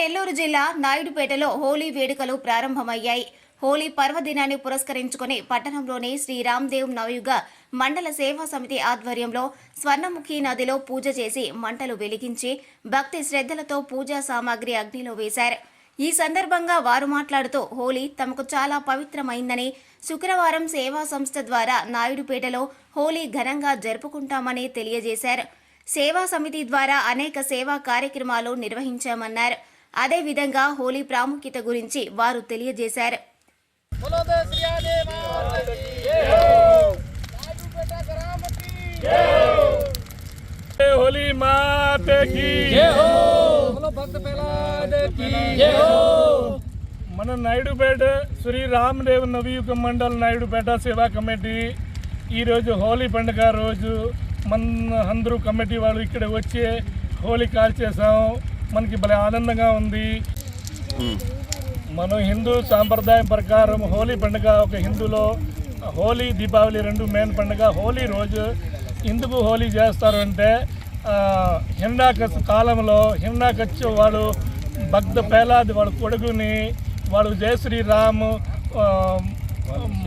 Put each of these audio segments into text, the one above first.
నెల్లూరు జిల్లా నాయుడుపేటలో హోలీ వేడుకలు ప్రారంభమయ్యాయి. హోలీ పర్వదినాన్ని పురస్కరించుకుని పట్టణంలోని శ్రీరామ్దేవ్ నవయుగ మండల సేవా సమితి ఆధ్వర్యంలో స్వర్ణముఖి నదిలో పూజ చేసి మంటలు వెలిగించి భక్తి శ్రద్ధలతో పూజా సామాగ్రి అగ్నిలో వేశారు. ఈ సందర్భంగా వారు మాట్లాడుతూ హోలీ తమకు చాలా పవిత్రమైందని శుక్రవారం సేవా సంస్థ ద్వారా నాయుడుపేటలో హోలీ ఘనంగా జరుపుకుంటామని తెలియజేశారు. సేవా సమితి ద్వారా అనేక సేవా కార్యక్రమాలు నిర్వహించామన్నారు. అదేవిధంగా హోలీ ప్రాముఖ్యత గురించి వారు తెలియజేశారు बोलो दे श्री आदे माता की जय हो राजू बेटा ग्राम की जय होली माते की जय हो बोलो भक्त प्रहलाद की जय हो మన నాయుడుపేట శ్రీ రామదేవ్ నవయుగ మండల్ నాయుడుపేట సేవా కమిటీ ఈరోజు హోలీ పండుగ రోజు మన అందరూ కమిటీ వాళ్ళు ఇక్కడ వచ్చి హోలీ కాల్ చేసాం మనకి భలే ఆనందంగా ఉంది. మనం హిందూ సాంప్రదాయం ప్రకారం హోలీ పండుగ ఒక హిందూలో హోలీ దీపావళి రెండు మెయిన్ పండుగ. హోలీ రోజు ఎందుకు హోలీ చేస్తారు అంటే హిరణాకచ్ కాలంలో హిరణాకచ్ వాడు భక్త పేలాది వాడు కొడుకుని వాడు జయ శ్రీరామ్ ఆ,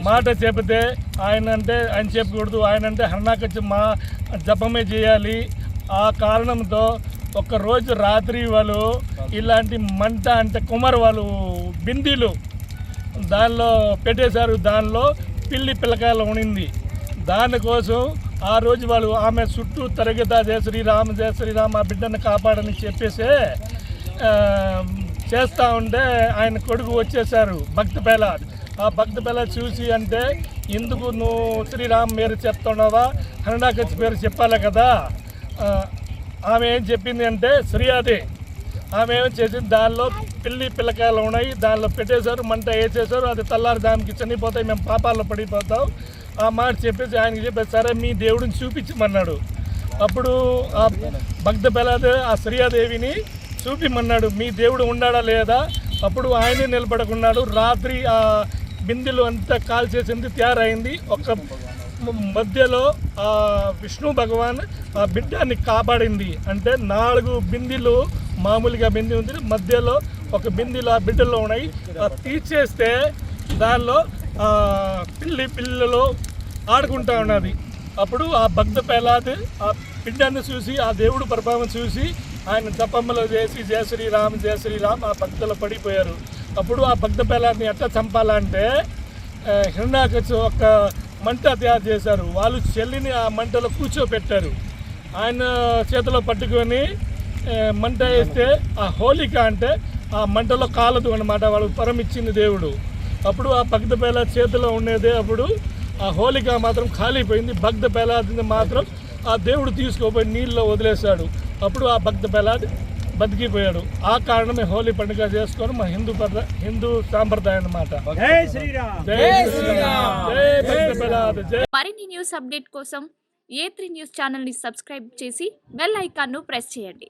మాట చెబితే ఆయన అంటే ఆయన చెప్పకూడదు. ఆయన అంటే హరణాకచ్ మా జపమే చేయాలి. ఆ కారణంతో ఒక్కరోజు రాత్రి వాళ్ళు ఇలాంటి మంట అంటే కుమార్ వాళ్ళు బిందీలు దానిలో పెట్టేశారు. దానిలో పిల్లి పిల్లకాయలు ఉనింది. దానికోసం ఆ రోజు వాళ్ళు ఆమె చుట్టూ తరగతా జయ శ్రీరామ జయ శ్రీరామ ఆ బిడ్డను కాపాడని చెప్పేసి చేస్తూ ఉంటే ఆయన కొడుకు వచ్చేసారు భక్త పేలాద్ ఆ భక్త పేలాద్ చూసి అంటే ఎందుకు నువ్వు శ్రీరామ్ పేరు చెప్తున్నావా? హరణాకచ్చి పేరు చెప్పాలి కదా. ఆమె ఏం చెప్పింది అంటే శ్రీయాదే ఆమె ఏం చేసింది? దానిలో పిల్లి పిల్లకాయలు ఉన్నాయి. దానిలో పెట్టేశారు. మంట వేసేసారు అది తెల్లారి దానికి చనిపోతాయి. మేము పాపాల్లో పడిపోతాం. ఆ మాట చెప్పేసి ఆయనకి చెప్పేసి సరే మీ దేవుడిని చూపించమన్నాడు. అప్పుడు ఆ భక్త బలాదే ఆ శ్రీయాదేవిని చూపిమన్నాడు మీ దేవుడు ఉన్నాడా లేదా? అప్పుడు ఆయనే నిలబడకున్నాడు. రాత్రి ఆ బిందెలు అంతా కాల్ చేసింది తయారైంది. ఒక మధ్యలో ఆ విష్ణు భగవాన్ ఆ బిడ్డాన్ని కాపాడింది. అంటే నాలుగు బిందెలు మామూలుగా బింది ఉంది మధ్యలో ఒక బిందీలు ఆ బిడ్డలో ఉన్నాయి. ఆ తీసేస్తే దానిలో పిల్లి పిల్లలు ఆడుకుంటా ఉన్నది. అప్పుడు ఆ భక్త పేలాది ఆ బిడ్డాన్ని చూసి ఆ దేవుడు ప్రభావం చూసి ఆయన దపమ్మలు చేసి జయ శ్రీరామ్ జయ శ్రీరామ్ ఆ భక్తులు పడిపోయారు. అప్పుడు ఆ భక్త పేలాన్ని ఎట్లా చంపాలంటే హిరణాకచ్చు ఒక మంట తయారు చేశారు. వాళ్ళు చెల్లిని ఆ మంటలో కూర్చోబెట్టారు. ఆయన చేతిలో పట్టుకొని మంట వేస్తే ఆ హోలిక అంటే ఆ మంటలో కాలదు అనమాట వాళ్ళు పరం ఇచ్చింది దేవుడు. అప్పుడు ఆ భక్త పేల చేతిలో ఉండేదే అప్పుడు ఆ హోలిక మాత్రం ఖాళీపోయింది. భక్త పేలాదిని మాత్రం ఆ దేవుడు తీసుకోపోయి నీళ్ళలో వదిలేశాడు. అప్పుడు ఆ భక్త పేలాది బతికిపోయాడు. ఆ కారణమే హోలీ పండుగ చేసుకొని మా హిందూ పద హిందూ సాంప్రదాయం అన్నమాట. జై శ్రీరామ్. జై శ్రీరామ్. జై భక్త ప్రహ్లాద్ జై మరిన్ని న్యూస్ అప్డేట్ కోసం ఏ త్రీ న్యూస్ ఛానల్ని సబ్స్క్రైబ్ చేసి బెల్ ఐకాన్ను ప్రెస్ చేయండి.